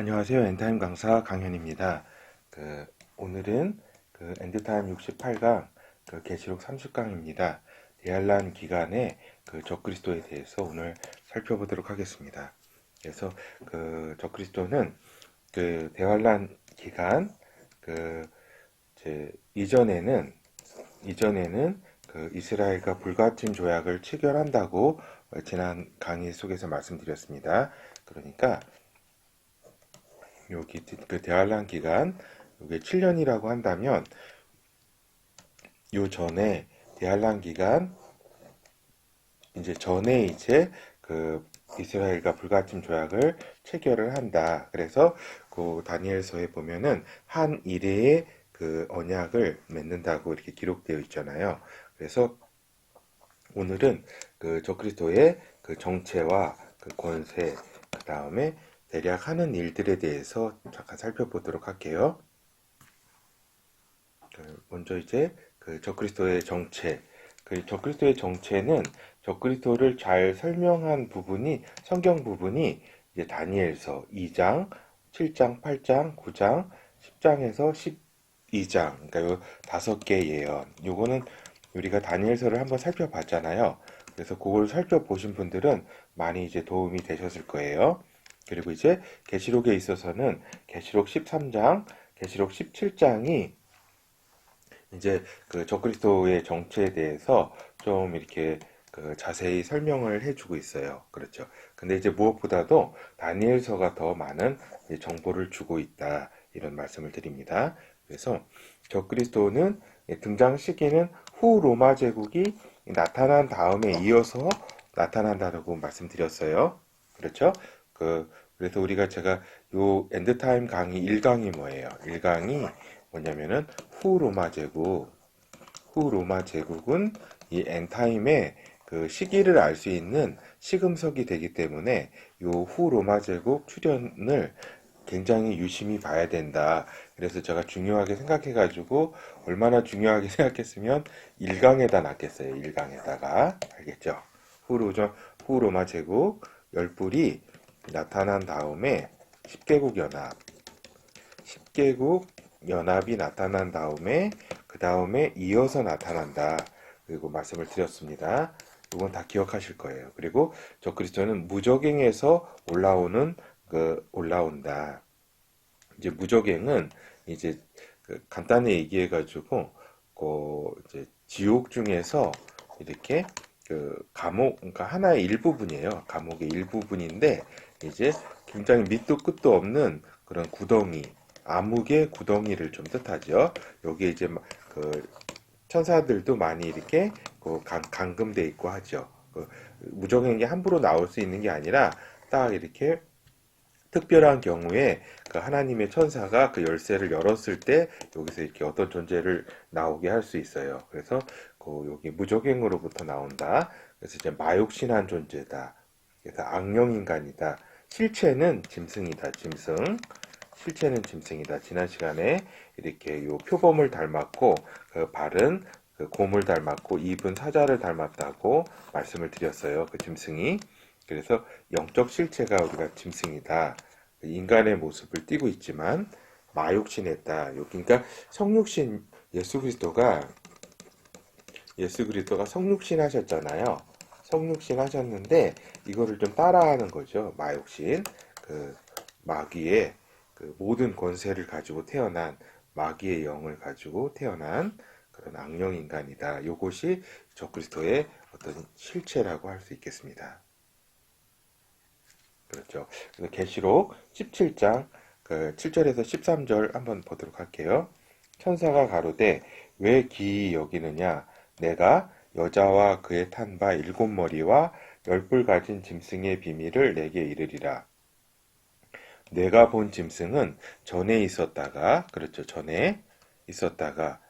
안녕하세요. 엔타임 강사 강현입니다. 그, 오늘은 그 엔드타임 68강 그 계시록 30강입니다. 대한란 기간의 그 적그리스도에 대해서 오늘 살펴보도록 하겠습니다. 그래서 그 적그리스도는 그 대환란 기간 그 이제 이전에는 이전에는 그 이스라엘과 불가침 조약을 체결한다고 지난 강의 속에서 말씀드렸습니다. 그러니까 여기 그 대환란 기간 이게 7년이라고 한다면 요 전에 대환란 기간 이제 전에 이제 그 이스라엘과 불가침 조약을 체결을 한다. 그래서 그 다니엘서에 보면은 한 일회의 그 언약을 맺는다고 이렇게 기록되어 있잖아요. 그래서 오늘은 그 적그리스도의 그 정체와 그 권세, 그 다음에 대략 하는 일들에 대해서 잠깐 살펴보도록 할게요. 그 먼저 이제 그 적그리스도의 정체, 그 적그리스도의 정체는 적그리스도를 잘 설명한 부분이 성경 부분이 이제 다니엘서 2장, 7장, 8장, 9장, 10장에서 12장, 그러니까 요 다섯 개 예언. 요거는 우리가 다니엘서를 한번 살펴봤잖아요. 그래서 그걸 살펴보신 분들은 많이 이제 도움이 되셨을 거예요. 그리고 이제 계시록에 있어서는 계시록 13장, 계시록 17장이 이제 그 적그리스도의 정체에 대해서 좀 이렇게 그 자세히 설명을 해주고 있어요. 그렇죠. 근데 이제 무엇보다도 다니엘서가 더 많은 정보를 주고 있다. 이런 말씀을 드립니다. 그래서 적그리스도는 등장 시기는 후 로마 제국이 나타난 다음에 이어서 나타난다라고 말씀드렸어요. 그렇죠? 그 그래서 우리가 제가 요 엔드타임 강의 1강이 뭐예요? 1강이 뭐냐면은 후 로마 제국 후 로마 제국은 이 엔타임의 그 시기를 알 수 있는 시금석이 되기 때문에 요 후 로마 제국 출현을 굉장히 유심히 봐야 된다. 그래서 제가 중요하게 생각해가지고 얼마나 중요하게 생각했으면 1강에다 놨겠어요. 1강에다가 알겠죠? 후 로마 제국 열불이 나타난 다음에 10개국 연합 10개국 연합이 나타난 다음에 그 다음에 이어서 나타난다. 그리고 말씀을 드렸습니다. 이건 다 기억하실 거예요. 그리고 저 그리스도는 무적행에서 올라오는 그 올라온다. 이제 무적행은 이제 그 간단히 얘기해 가지고 그 이제 지옥 중에서 이렇게 그 감옥 그러니까 하나의 일부분이에요. 감옥의 일부분인데 이제 굉장히 밑도 끝도 없는 그런 구덩이 암흑의 구덩이를 좀 뜻하죠. 여기 이제 그 천사들도 많이 이렇게 그 강, 금돼 있고 하죠. 그 무적행이 함부로 나올 수 있는 게 아니라 딱 이렇게 특별한 경우에 그 하나님의 천사가 그 열쇠를 열었을 때 여기서 이렇게 어떤 존재를 나오게 할 수 있어요. 그래서 그 여기 무적행으로부터 나온다. 그래서 이제 마욕신한 존재다. 그래서 악령 인간이다. 실체는 짐승이다. 짐승. 실체는 짐승이다. 지난 시간에 이렇게 요 표범을 닮았고 그 발은 그 곰을 닮았고 입은 사자를 닮았다고 말씀을 드렸어요. 그 짐승이. 그래서 영적 실체가 우리가 짐승이다. 인간의 모습을 띠고 있지만 마육신했다. 그러니까 성육신 예수 그리스도가 예수 그리스도가 성육신 하셨잖아요. 성육신 하셨는데 이거를 좀 따라하는 거죠. 마육신 그 마귀의 그 모든 권세를 가지고 태어난 마귀의 영을 가지고 태어난 그런 악령 인간이다. 이것이 적그리스도의 어떤 실체라고 할 수 있겠습니다. 그렇죠. 그래서 계시록 17장 그 7절에서 13절 한번 보도록 할게요. 천사가 가로되 왜 기이 여기느냐 내가 여자와 그의 탄바 일곱 머리와 열불 가진 짐승의 비밀을 내게 이르리라. 내가 본 짐승은 전에 있었다가 그렇죠. 전에 있었다가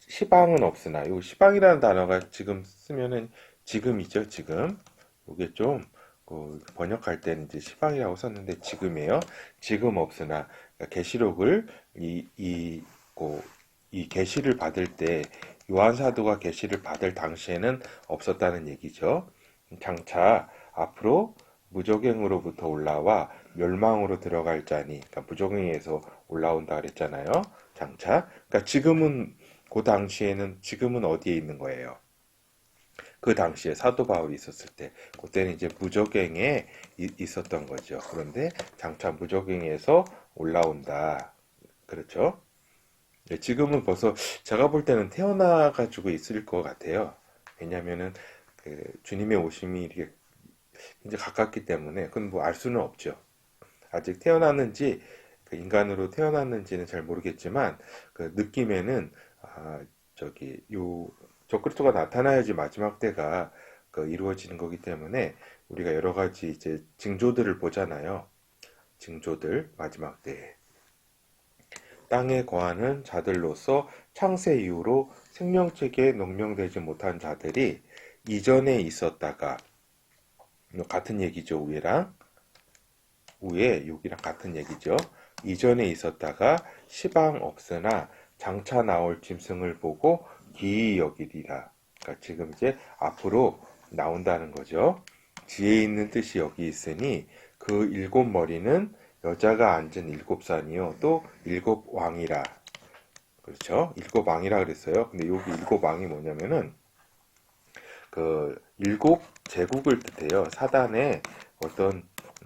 시방은 없으나 이 시방이라는 단어가 지금 쓰면은 지금이죠 지금. 이게 좀 그 번역할 때는 이제 시방이라고 썼는데 지금이에요. 지금 없으나. 그러니까 계시록을 이이이 이 계시를 받을 때 요한 사도가 계시를 받을 당시에는 없었다는 얘기죠 장차 앞으로 무적행으로부터 올라와 멸망으로 들어갈 자니, 그러니까 부정행에서 올라온다 그랬잖아요. 장차. 그러니까 지금은 그 당시에는 지금은 어디에 있는 거예요? 그 당시에 사도 바울이 있었을 때, 그때는 이제 무적행에 이- 있었던 거죠. 그런데 장차 무적행에서 올라온다. 그렇죠? 네, 지금은 벌써 제가 볼 때는 태어나 가지고 있을 것 같아요. 왜냐면은 그 주님의 오심이 이렇게 이제 가깝기 때문에 그건 뭐 알 수는 없죠. 아직 태어났는지 그 인간으로 태어났는지는 잘 모르겠지만 그 느낌에는 아 저기 요 적그리스도가 나타나야지 마지막 때가 그 이루어지는 거기 때문에 우리가 여러 가지 이제 징조들을 보잖아요. 징조들 마지막 때에 땅에 거하는 자들로서 창세 이후로 생명책에 농명되지 못한 자들이 이전에 있었다가 같은 얘기죠 위랑. 위에 여기랑 같은 얘기죠. 이전에 있었다가 시방 없으나 장차 나올 짐승을 보고 기이 여기리라. 그러니까 지금 이제 앞으로 나온다는 거죠. 지혜 있는 뜻이 여기 있으니 그 일곱 머리는 여자가 앉은 일곱 산이요 또 일곱 왕이라 그렇죠 일곱 왕이라 그랬어요 근데 여기 일곱 왕이 뭐냐면은 그 일곱 제국을 뜻해요. 사단의 어떤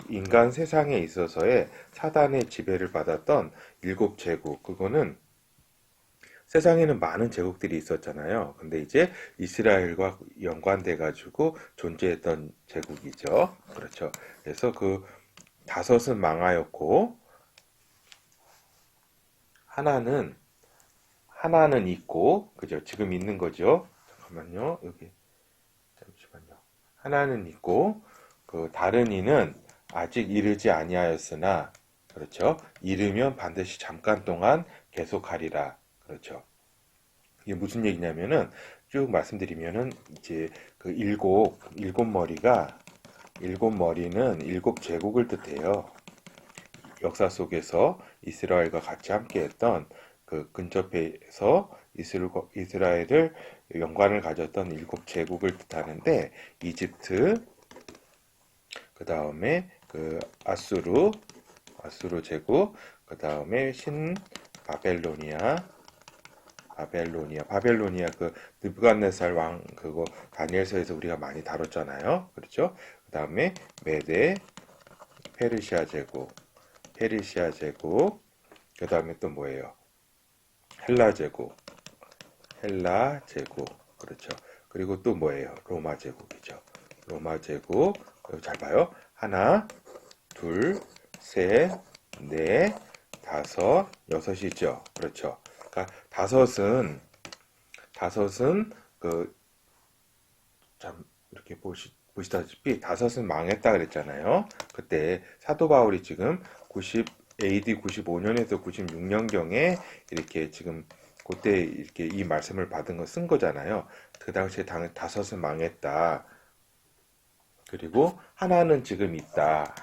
인간 세상에 있어서의 사단의 지배를 받았던 일곱 제국. 그거는 세상에는 많은 제국들이 있었잖아요. 근데 이제 이스라엘과 연관돼 가지고 존재했던 제국이죠. 그렇죠. 그래서 그 다섯은 망하였고 하나는 하나는 있고 그죠? 지금 있는 거죠. 잠깐만요. 여기 잠시만요. 하나는 있고 그 다른 이는 아직 이르지 아니하였으나 그렇죠. 이르면 반드시 잠깐 동안 계속하리라. 그렇죠. 이게 무슨 얘기냐면은 쭉 말씀드리면은 이제 그 일곱 일곱 머리가 일곱 머리는 일곱 제국을 뜻해요. 역사 속에서 이스라엘과 같이 함께했던 그 근접해서 이스라- 이스라엘을 연관을 가졌던 일곱 제국을 뜻하는데 이집트 그 다음에 그 아수르 아수르 제국 그 다음에 신 바벨로니아 바벨로니아 바벨로니아 그 느부갓네살 왕 그거 다니엘서에서 우리가 많이 다뤘잖아요 그렇죠 그 다음에 메데 페르시아 제국 페르시아 제국 그 다음에 또 뭐예요 헬라 제국 헬라 제국 그렇죠. 그리고 또 뭐예요? 로마 제국이죠. 로마 제국 잘 봐요. 하나, 둘, 셋, 넷, 다섯, 여섯이죠. 그렇죠. 그러니까 다섯은 다섯은 그 참 이렇게 보시 보시다시피 다섯은 망했다 그랬잖아요. 그때 사도 바울이 지금 90 AD 95년에서 96년경에 이렇게 지금 그때 이렇게 이 말씀을 받은 거 쓴 거잖아요. 그 당시에 당, 다섯은 망했다. 그리고 하나는 지금 있다.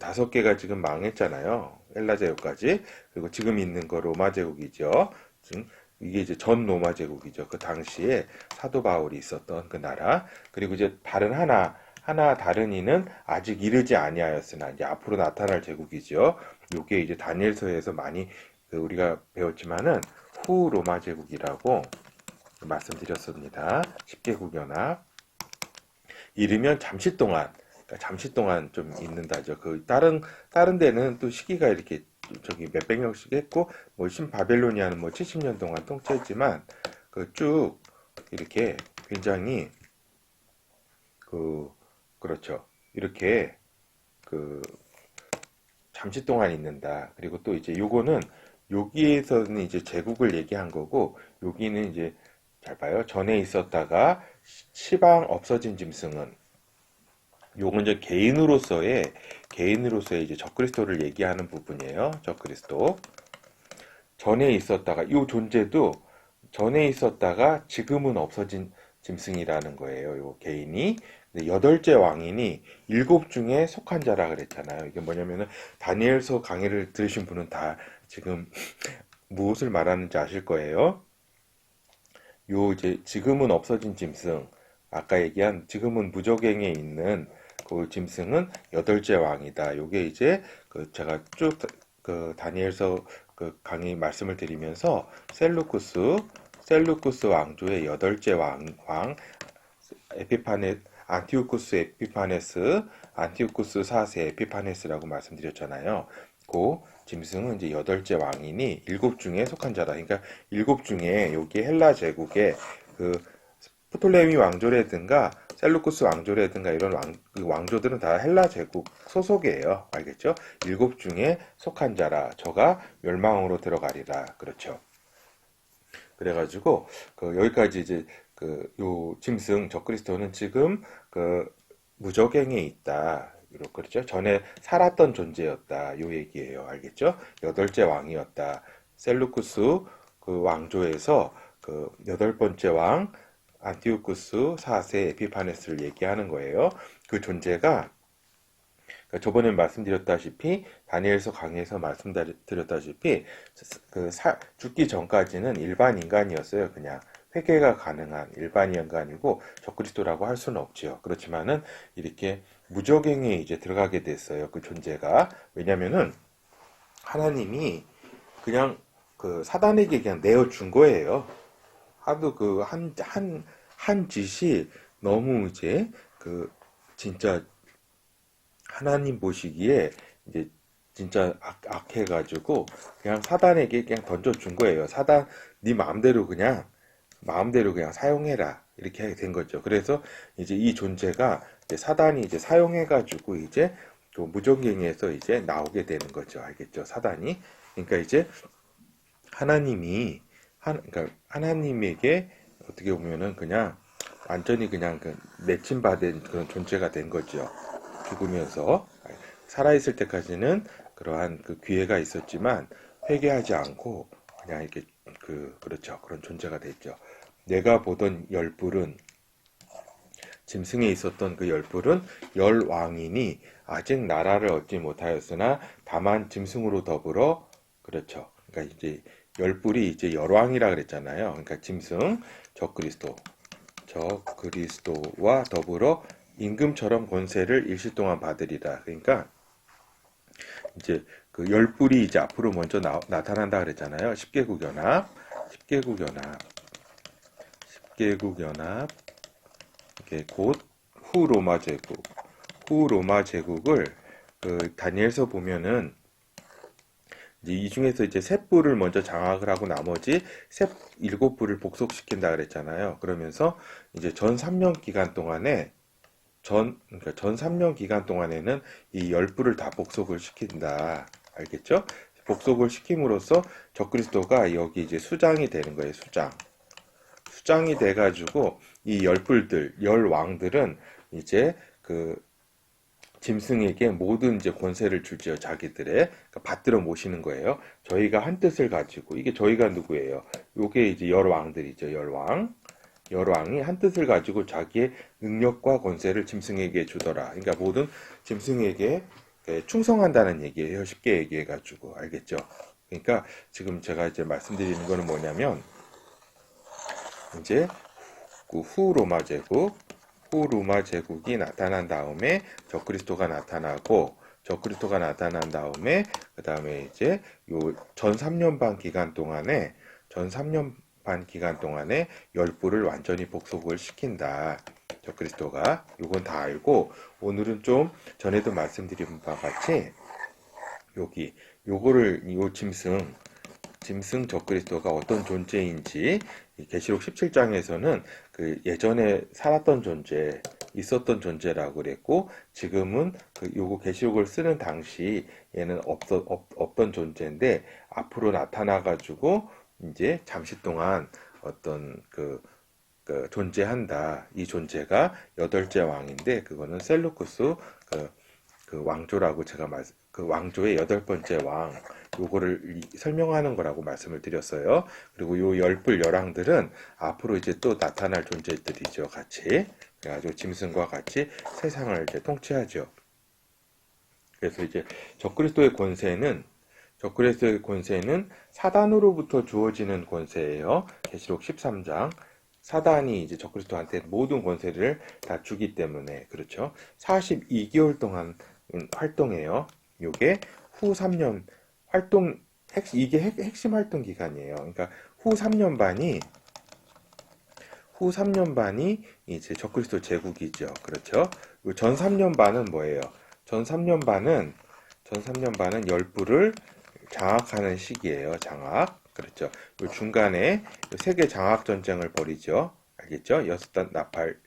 다섯 개가 지금 망했잖아요. 헬라 제국까지. 그리고 지금 있는 거 로마 제국이죠. 지금 이게 이제 전 로마 제국이죠. 그 당시에 사도 바울이 있었던 그 나라. 그리고 이제 다른 하나 하나 다른 이는 아직 이르지 아니하였으나 이제 앞으로 나타날 제국이죠. 요게 이제 다니엘서에서 많이 그 우리가 배웠지만은 후 로마 제국이라고 말씀드렸습니다. 10개국 연합. 이르면 잠시 동안, 그러니까 잠시 동안 좀 있는다죠. 그 다른 다른 데는 또 시기가 이렇게 저기 몇백 년씩 했고 뭐 신바벨로니아는 뭐 70년 동안 통치했지만 그 쭉 이렇게 굉장히 그 그렇죠. 이렇게 그 잠시 동안 있는다. 그리고 또 이제 요거는 여기에서는 이제 제국을 얘기한 거고 여기는 이제 잘 봐요. 전에 있었다가 시- 시방 없어진 짐승은 요건 이제 개인으로서의 개인으로서의 이제 적그리스도를 얘기하는 부분이에요. 적그리스도. 전에 있었다가 요 존재도 전에 있었다가 지금은 없어진 짐승이라는 거예요. 요 개인이. 근데 여덟째 왕이니 일곱 중에 속한 자라 그랬잖아요. 이게 뭐냐면은 다니엘서 강의를 들으신 분은 다 지금 무엇을 말하는지 아실 거예요. 요 이제 지금은 없어진 짐승, 아까 얘기한 지금은 무적행에 있는 그 짐승은 여덟째 왕이다. 요게 이제 그 제가 쭉 그 다니엘서 그 강의 말씀을 드리면서 셀루쿠스 셀루쿠스 왕조의 여덟째 왕, 왕 에피파네 안티오쿠스 에피파네스 안티오쿠스 4세 에피파네스라고 말씀드렸잖아요. 그 짐승은 이제 여덟째 왕이니 일곱 중에 속한 자다. 그러니까 일곱 중에 여기 헬라 제국의 그 프톨레미 왕조라든가 셀루쿠스 왕조라든가 이런 왕, 그 왕조들은 다 헬라 제국 소속이에요. 알겠죠? 일곱 중에 속한 자라. 저가 멸망으로 들어가리라. 그렇죠. 그래가지고 그 여기까지 이제 그 요 짐승 적그리스도는 지금 그 무적행에 있다. 이렇게 그렇죠. 전에 살았던 존재였다. 요 얘기예요. 알겠죠? 여덟째 왕이었다. 셀루쿠스 그 왕조에서 그 여덟 번째 왕 안티오쿠스 4세 에피파네스를 얘기하는 거예요. 그 존재가 그러니까 저번에 말씀드렸다시피 다니엘서 강의에서 말씀드렸다시피 그 사- 죽기 전까지는 일반 인간이었어요. 그냥 회개가 가능한 일반 인간이고 적그리스도라고 할 수는 없지요. 그렇지만은 이렇게 무적행에 이제 들어가게 됐어요. 그 존재가 왜냐면은 하나님이 그냥 그 사단에게 그냥 내어 준 거예요. 하도 그 한 한 한 짓이 너무 이제 그 진짜 하나님 보시기에 이제 진짜 악, 악해가지고 그냥 사단에게 그냥 던져준 거예요. 사단 네 마음대로 그냥 마음대로 그냥 사용해라 이렇게 하게 된 거죠. 그래서 이제 이 존재가 이제 사단이 이제 사용해가지고 이제 그 무적행에서 이제 나오게 되는 거죠. 알겠죠? 사단이 그러니까 이제 하나님이 한 그러니까 하나님에게 어떻게 보면은 그냥 완전히 그냥 그 내침받은 그런 존재가 된 거죠. 죽으면서 살아있을 때까지는 그러한 그 기회가 있었지만 회개하지 않고 그냥 이렇게 그 그렇죠 그런 존재가 됐죠. 내가 보던 열불은 짐승에 있었던 그 열불은 열 왕이니 아직 나라를 얻지 못하였으나 다만 짐승으로 더불어 그렇죠. 그러니까 이제 열불이 이제 열왕이라 그랬잖아요. 그러니까 짐승 적그리스도 적그리스도와 더불어 임금처럼 권세를 일시 동안 받으리라. 그러니까 이제 그 열불이 이제 앞으로 먼저 나, 나타난다 그랬잖아요. 10개국 연합, 10개국 연합, 10개국 연합, 이게 곧 후 로마 제국, 후 로마 제국을 그 다니엘서 보면은 이 중에서 이제 세 뿔을 먼저 장악을 하고 나머지 세 일곱 뿔을 복속시킨다 그랬잖아요. 그러면서 이제 전 3년 기간 동안에 전, 그러니까 전 3년 기간 동안에는 이 열불을 다 복속을 시킨다. 알겠죠? 복속을 시킴으로써 적그리스도가 여기 이제 수장이 되는 거예요, 수장. 수장이 돼가지고 이 열불들, 열왕들은 이제 그 짐승에게 모든 이제 권세를 주지요, 자기들의. 그러니까 받들어 모시는 거예요. 저희가 한 뜻을 가지고, 이게 저희가 누구예요? 요게 이제 열왕들이죠, 열왕. 열왕이 한 뜻을 가지고 자기의 능력과 권세를 짐승에게 주더라. 그러니까 모든 짐승에게 충성한다는 얘기예요. 쉽게 얘기해 가지고 알겠죠? 그러니까 지금 제가 이제 말씀드리는 거는 뭐냐면 이제 그 후 로마 제국, 후 로마 제국이 나타난 다음에 적그리스도가 나타나고 적그리스도가 나타난 다음에 그 다음에 이제 요 전 3년 반 기간 동안에 전 3년 반 기간 동안에 열불을 완전히 복속을 시킨다. 적그리스도가 요건 다 알고 오늘은 좀 전에도 말씀드린 바와 같이 여기 요거를 요 짐승 짐승 적그리스도가 어떤 존재인지 계시록 17장에서는 그 예전에 살았던 존재 있었던 존재라고 그랬고 지금은 그 요거 계시록을 쓰는 당시 얘는 없, 없던 존재인데 앞으로 나타나 가지고 이제 잠시 동안 어떤 그, 그 존재한다. 이 존재가 여덟째 왕인데 그거는 셀루쿠스 그, 그 왕조라고 제가 말, 그 왕조의 여덟 번째 왕 요거를 설명하는 거라고 말씀을 드렸어요. 그리고 요 열불 열왕들은 앞으로 이제 또 나타날 존재들이죠. 같이 그래가지고 짐승과 같이 세상을 이제 통치하죠. 그래서 이제 적그리스도의 권세는 적그리스도의 권세는 사단으로부터 주어지는 권세예요. 계시록 13장 사단이 이제 적그리스도한테 모든 권세를 다 주기 때문에 그렇죠. 42개월 동안 음, 활동해요. 요게 후 3년 활동 핵 이게 핵, 핵심 활동 기간이에요. 그러니까 후 3년 반이 후 3년 반이 이제 적그리스도 제국이죠. 그렇죠? 요전 3년 반은 뭐예요? 전 3년 반은 전 3년 반은 열부를 장악하는 시기예요. 장악. 그렇죠. 요 중간에 요 세계 장악 전쟁을 벌이죠. 알겠죠? 여섯 단 나팔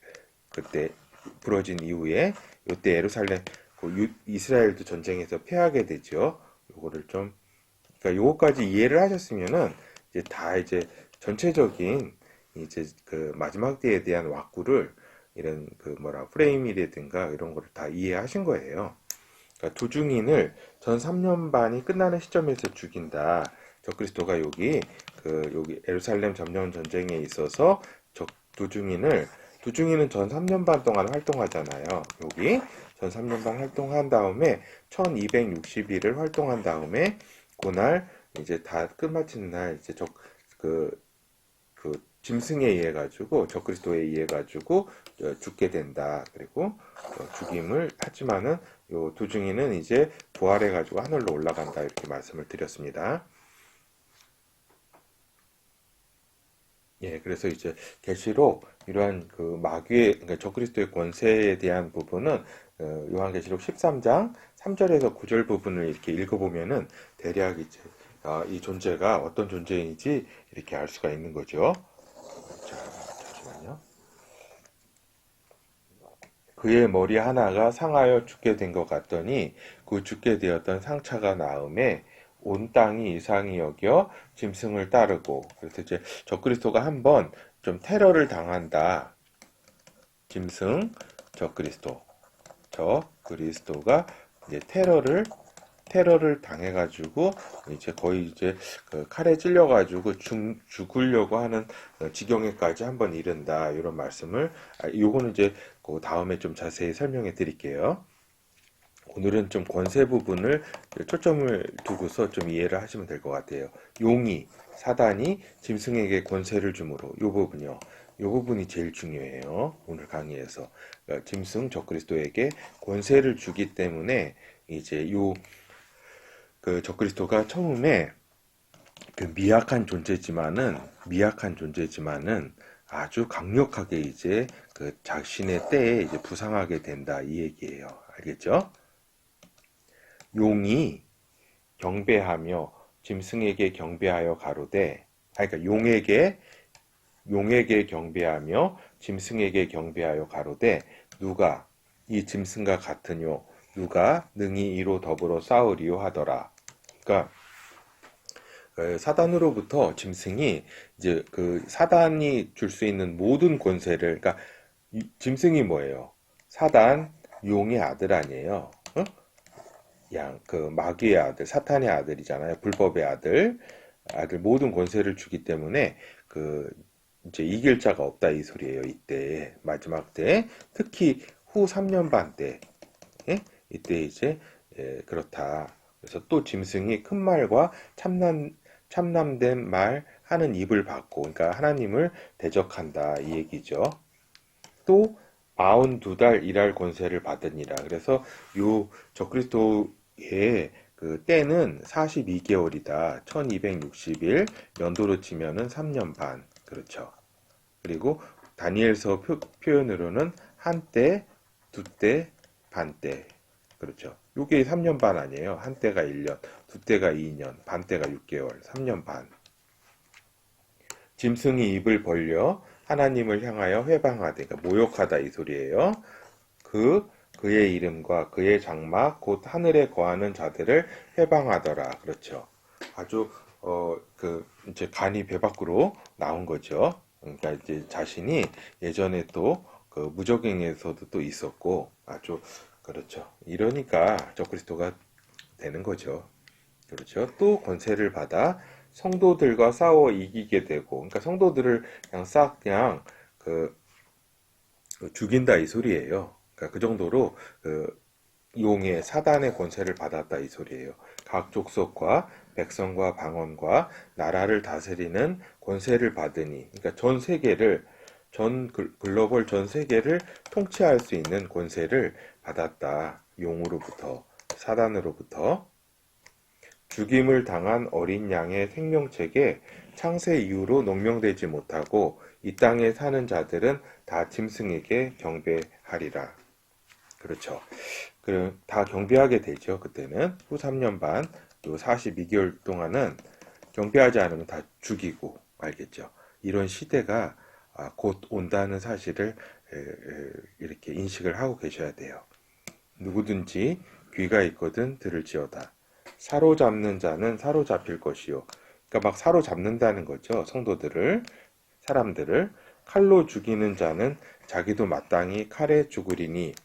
그때 부러진 이후에 요때 예루살렘 그 유- 이스라엘도 전쟁에서 패하게 되죠. 요거를 좀 그러니까 요거까지 이해를 하셨으면은 이제 다 이제 전체적인 이제 그 마지막 때에 대한 왁구를 이런 그 뭐라 프레임이라든가 이런 거를 다 이해하신 거예요. 그러니까 도중인을 전 3년 반이 끝나는 시점에서 죽인다. 적그리스도가 여기 그 여기 예루살렘 점령 전쟁에 있어서 적 도중인을 도중인은 전 3년 반 동안 활동하잖아요. 여기 전 3년 반 활동한 다음에 1260일을 활동한 다음에 그날 이제 다 끝마치는 날 이제 적그 그 짐승에 의해 가지고 적그리스도에 의해 가지고 어, 죽게 된다. 그리고 어, 죽임을 하지만은 요 도중이는 이제 부활해 가지고 하늘로 올라간다 이렇게 말씀을 드렸습니다. 예, 그래서 이제 계시록 이러한 그 마귀의 그러니까 적그리스도의 권세에 대한 부분은 어, 요한계시록 13장 3절에서 9절 부분을 이렇게 읽어보면은 대략 이제 아, 이 존재가 어떤 존재인지 이렇게 알 수가 있는 거죠. 자, 잠시만요. 그의 머리 하나가 상하여 죽게 된 것 같더니 그 죽게 되었던 상처가 나음에 온 땅이 이상히 여겨 짐승을 따르고 그래서 이제 적그리스도가 한번 좀 테러를 당한다. 짐승 적그리스도 적그리스도가 이제 테러를 테러를 당해가지고 이제 거의 이제 그 칼에 찔려가지고 죽, 죽으려고 하는 어, 지경에까지 한번 이른다 이런 말씀을 아, 요거는 이제 그 다음에 좀 자세히 설명해 드릴게요. 오늘은 좀 권세 부분을 초점을 두고서 좀 이해를 하시면 될 것 같아요. 용이 사단이 짐승에게 권세를 주므로 요 부분요. 요 부분이 제일 중요해요. 오늘 강의에서 그러니까 짐승 적그리스도에게 권세를 주기 때문에 이제 요 그 적그리스도가 처음에 그 미약한 존재지만은 미약한 존재지만은 아주 강력하게 이제 그 자신의 때에 이제 부상하게 된다 이 얘기예요. 알겠죠? 용이 경배하며 짐승에게 경배하여 가로되 그러니까 용에게 용에게 경배하며 짐승에게 경배하여 가로되 누가 이 짐승과 같으뇨 누가 능히 이로 더불어 싸우리요 하더라. 그러니까 그 사단으로부터 짐승이 이제 그 사단이 줄 수 있는 모든 권세를 그러니까 이 짐승이 뭐예요? 사단 용의 아들 아니에요. 어? 양그 마귀의 아들, 사탄의 아들이잖아요. 불법의 아들, 아들 모든 권세를 주기 때문에 그 이제 이길 자가 없다 이 소리예요. 이때 마지막 때 특히 후 3년 반 때, 예? 이때 이제 예, 그렇다. 그래서 또 짐승이 큰 말과 참남 참남된 말 하는 입을 받고, 그러니까 하나님을 대적한다 이 얘기죠. 또 42달 일할 권세를 받으니라. 그래서 요 적그리스도의 그 때는 42개월이다. 1260일 연도로 치면은 3년 반. 그렇죠. 그리고 다니엘서 표, 표현으로는 한때, 두때, 반때. 그렇죠. 요게 3년 반 아니에요. 한때가 1년, 두때가 2년, 반때가 6개월, 3년 반. 짐승이 입을 벌려 하나님을 향하여 회방하되, 그러니까 모욕하다 이 소리예요. 그 그의 이름과 그의 장막 곧 하늘에 거하는 자들을 회방하더라. 그렇죠. 아주 어 그 이제 간이 배 밖으로 나온 거죠. 그러니까 이제 자신이 예전에 또 그 무적행에서도 또 있었고 아주 그렇죠. 이러니까 적그리스도가 되는 거죠. 그렇죠. 또 권세를 받아 성도들과 싸워 이기게 되고, 그러니까 성도들을 그냥 싹 그냥 그 죽인다 이 소리예요. 그러니까 그 정도로 그 용의 사단의 권세를 받았다 이 소리예요. 각 족속과 백성과 방언과 나라를 다스리는 권세를 받으니, 그러니까 전 세계를 전 글- 글로벌 전 세계를 통치할 수 있는 권세를 받았다. 용으로부터, 사단으로부터. 죽임을 당한 어린 양의 생명책에 창세 이후로 농명되지 못하고 이 땅에 사는 자들은 다 짐승에게 경배하리라. 그렇죠. 그럼 다 경배하게 되죠. 그때는 후 3년 반, 요 42개월 동안은 경배하지 않으면 다 죽이고 알겠죠. 이런 시대가 아, 곧 온다는 사실을 이렇게 인식을 하고 계셔야 돼요. 누구든지 귀가 있거든 들을지어다. 사로잡는 자는 사로잡힐 것이요. 그러니까 막 사로잡는다는 거죠. 성도들을, 사람들을 칼로 죽이는 자는 자기도 마땅히 칼에 죽으리니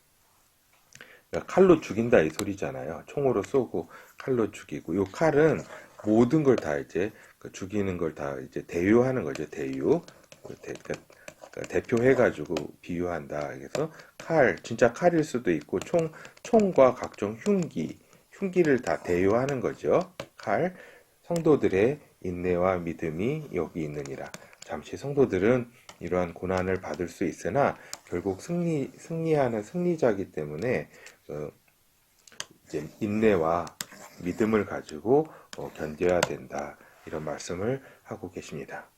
그러니까 칼로 죽인다 이 소리잖아요. 총으로 쏘고 칼로 죽이고 요 칼은 모든 걸 다 이제 그 죽이는 걸 다 이제 대유하는 거죠. 대유. 그 대, 그러니까 대표해가지고 비유한다. 그래서 칼, 진짜 칼일 수도 있고 총, 총과 각종 흉기, 흉기를 다 대유하는 거죠. 칼, 성도들의 인내와 믿음이 여기 있느니라. 잠시 성도들은 이러한 고난을 받을 수 있으나 결국 승리, 승리하는 승리자이기 때문에 그 이제 인내와 믿음을 가지고 어, 견뎌야 된다. 이런 말씀을 하고 계십니다.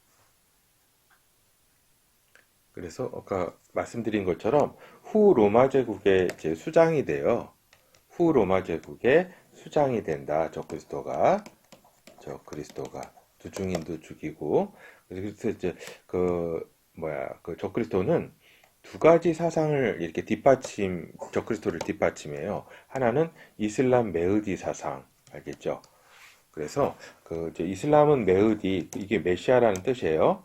그래서 아까 말씀드린 것처럼 후 로마 제국의 수장이 돼요. 후 로마 제국의 수장이 된다. 저 그리스도가 저 그리스도가 두 중인도 죽이고 그래서 이제 그 뭐야 그저 그리스도는 두 가지 사상을 이렇게 뒷받침 저 그리스도를 뒷받침해요. 하나는 이슬람 메흐디 사상 알겠죠? 그래서 그 이슬람은 메흐디 이게 메시아라는 뜻이에요.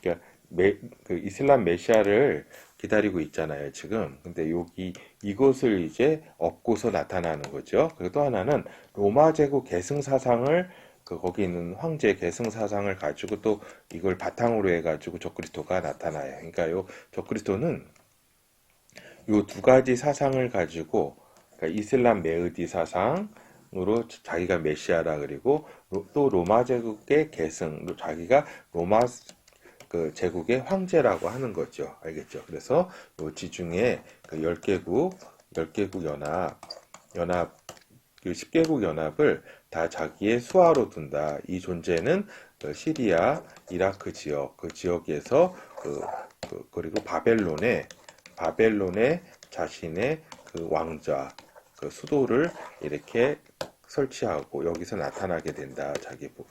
그러니까 메, 그 이슬람 메시아를 기다리고 있잖아요, 지금. 근데 여기 이것을 이제 업고서 나타나는 거죠. 그리고 또 하나는 로마 제국 계승 사상을 그 거기 있는 황제 계승 사상을 가지고 또 이걸 바탕으로 해가지고 적그리스도가 나타나요. 그러니까 요 적그리스도는 요 두 가지 사상을 가지고 그러니까 이슬람 메흐디 사상으로 자기가 메시아라 그리고 로- 또 로마 제국의 계승, 자기가 로마 그 제국의 황제라고 하는 거죠. 알겠죠? 그래서 요 지중해 그 10개국, 10개국 연합, 연합, 그 10개국 연합을 다 자기의 수하로 둔다. 이 존재는 그 시리아, 이라크 지역, 그 지역에서 그, 그 그 리고 바벨론에 바벨론에 자신의 그 왕자, 그 수도를 이렇게 설치하고 여기서 나타나게 된다. 자기 부-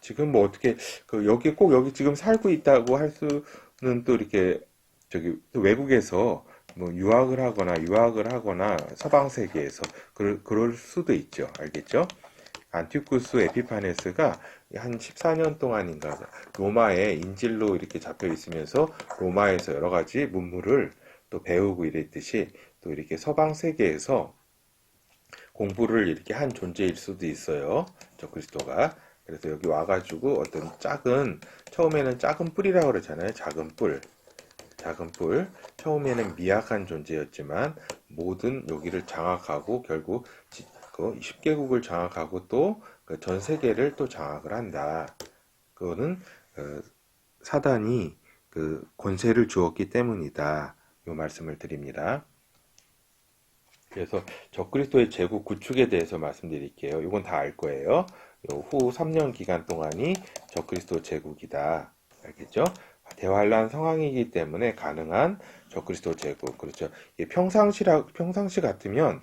지금 뭐 어떻게 그 여기 꼭 여기 지금 살고 있다고 할 수는 또 이렇게 저기 또 외국에서 뭐 유학을 하거나 유학을 하거나 서방 세계에서 그럴, 그럴 수도 있죠. 알겠죠? 안티쿠스 에피파네스가 한 14년 동안인가 로마에 인질로 이렇게 잡혀 있으면서 로마에서 여러 가지 문물을 또 배우고 이랬듯이 또 이렇게 서방 세계에서 공부를 이렇게 한 존재일 수도 있어요. 저 그리스도가. 그래서 여기 와가지고 어떤 작은, 처음에는 작은 뿌리라고 그러잖아요. 작은 뿔. 작은 뿔. 처음에는 미약한 존재였지만 모든 여기를 장악하고 결국 지- 그 10개국을 장악하고 또그전 세계를 또 장악을 한다. 그거는 어, 사단이 그 권세를 주었기 때문이다. 이 말씀을 드립니다. 그래서 적그리스도의 제국 구축에 대해서 말씀드릴게요. 이건 다 알 거예요. 요후 3년 기간 동안이 적그리스도 제국이다. 알겠죠? 대환란 상황이기 때문에 가능한 적그리스도 제국. 그렇죠. 평상시라 평상시 같으면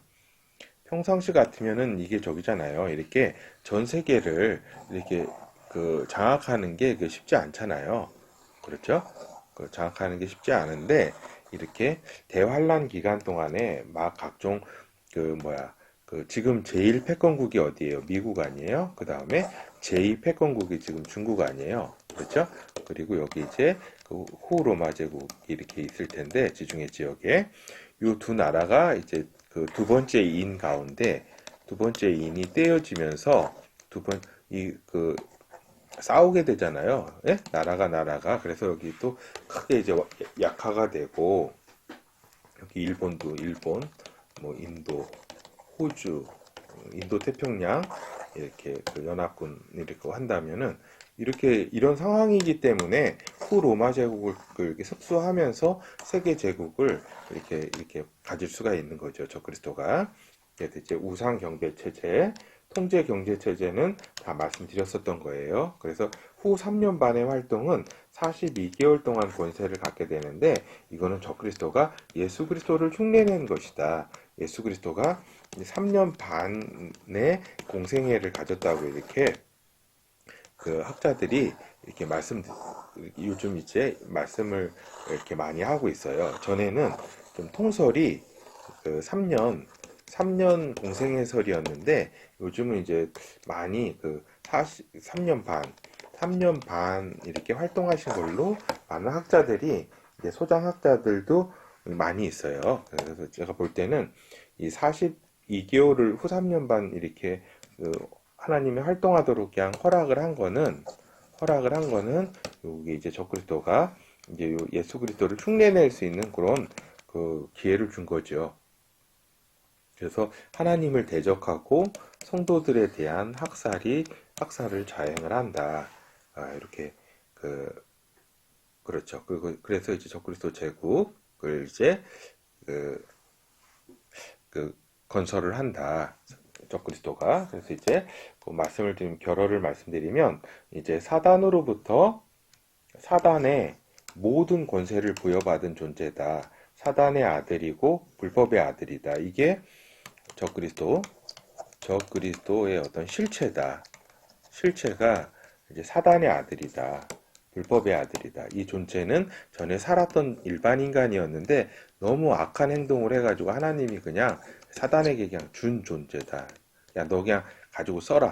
평상시 같으면은 이게 저기잖아요. 이렇게 전 세계를 이렇게 그 장악하는 게그 쉽지 않잖아요. 그렇죠? 그 장악하는 게 쉽지 않은데 이렇게 대환란 기간 동안에 막 각종 그 뭐야 그 지금 제1 패권국이 어디예요? 미국 아니에요? 그 다음에 제2 패권국이 지금 중국 아니에요? 그렇죠? 그리고 여기 이제 그 호로마 제국이 이렇게 있을 텐데 지중해 지역에 이 두 나라가 이제 그 두 번째 인 가운데 두 번째 인이 떼어지면서 두 번 이 그 싸우게 되잖아요. 예? 나라가 나라가 그래서 여기 또 크게 이제 약화가 되고 여기 일본도 일본, 뭐 인도, 호주, 인도 태평양 이렇게 그 연합군 이렇게 한다면은 이렇게 이런 상황이기 때문에 후 로마 제국을 이렇게 습수하면서 세계 제국을 이렇게 이렇게 가질 수가 있는 거죠. 저 그리스도가. 이제 우상 경배 체제, 통제 경제 체제는 다 말씀드렸었던 거예요. 그래서 후 3년 반의 활동은 42개월 동안 권세를 갖게 되는데 이거는 저 그리스도가 예수 그리스도를 흉내낸 것이다. 예수 그리스도가 3년 반의 공생애를 가졌다고 이렇게 그 학자들이 이렇게 말씀 요즘 이제 말씀을 이렇게 많이 하고 있어요. 전에는 좀 통설이 그 3년 3년 공생애설이었는데 요즘은 이제 많이 그 40, 3년 반 3년 반 이렇게 활동하신 걸로 많은 학자들이 이제 소장 학자들도 많이 있어요. 그래서 제가 볼 때는 이 42개월을 후 3년 반 이렇게 그 하나님이 활동하도록 그냥 허락을 한 거는 허락을 한 거는 여기 이제 적그리스도가 이제 요 예수 그리스도를 흉내낼 수 있는 그런 그 기회를 준 거죠. 그래서 하나님을 대적하고 성도들에 대한 학살이 학살을 자행을 한다. 아, 이렇게 그 그렇죠. 그 그래서 이제 적그리스도 제국을 이제 그, 그 건설을 한다. 적 그리스도가 그래서 이제 그 말씀을 좀 결어를 말씀드리면 이제 사단으로부터 사단의 모든 권세를 부여받은 존재다. 사단의 아들이고 불법의 아들이다. 이게 적 그리스도 적 그리스도의 어떤 실체다. 실체가 이제 사단의 아들이다. 불법의 아들이다. 이 존재는 전에 살았던 일반 인간이었는데 너무 악한 행동을 해가지고 하나님이 그냥 사단에게 그냥 준 존재다. 야, 너 그냥 가지고 써라.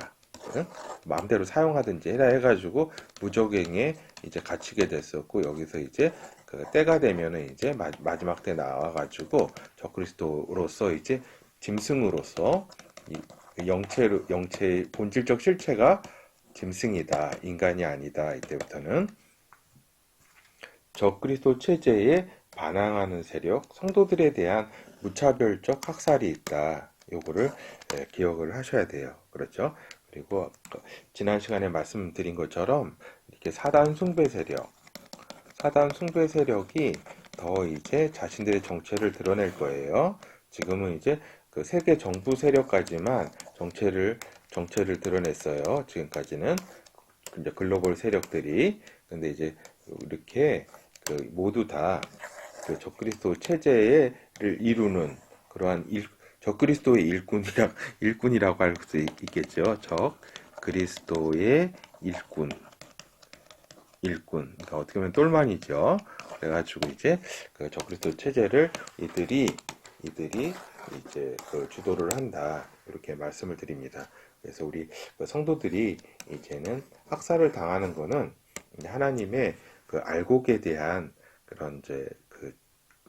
응? 마음대로 사용하든지 해라 해가지고 무적행에 이제 갇히게 됐었고 여기서 이제 그 때가 되면은 이제 마, 마지막 때 나와가지고 적그리스도로서 이제 짐승으로서 이 영체로 영체의 본질적 실체가 짐승이다 인간이 아니다 이때부터는 적그리스도 체제에 반항하는 세력 성도들에 대한 무차별적 학살이 있다 요거를 예, 기억을 하셔야 돼요. 그렇죠? 그리고 지난 시간에 말씀드린 것처럼 이렇게 사단 숭배 세력 사단 숭배 세력이 더 이제 자신들의 정체를 드러낼 거예요. 지금은 이제 그 세계 정부 세력까지만 정체를 정체를 드러냈어요. 지금까지는 이제 글로벌 세력들이. 근데 이제 이렇게 그 모두 다 그 적그리스도 체제를 이루는 그러한 일, 적 그리스도의 일꾼이라 일꾼이라고 할 수 있겠죠. 적 그리스도의 일꾼 일꾼 그러니까 어떻게 보면 똘만이죠. 그래가지고 이제 그 적 그리스도 체제를 이들이 이들이 이제 그 주도를 한다 이렇게 말씀을 드립니다. 그래서 우리 그 성도들이 이제는 학살을 당하는 거는 하나님의 그 알곡에 대한 그런 이제 그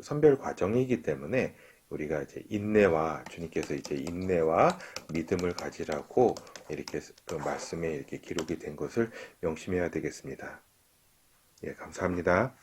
선별 과정이기 때문에 우리가 이제 인내와 주님께서 이제 인내와 믿음을 가지라고 이렇게 그 말씀에 이렇게 기록이 된 것을 명심해야 되겠습니다. 예, 감사합니다.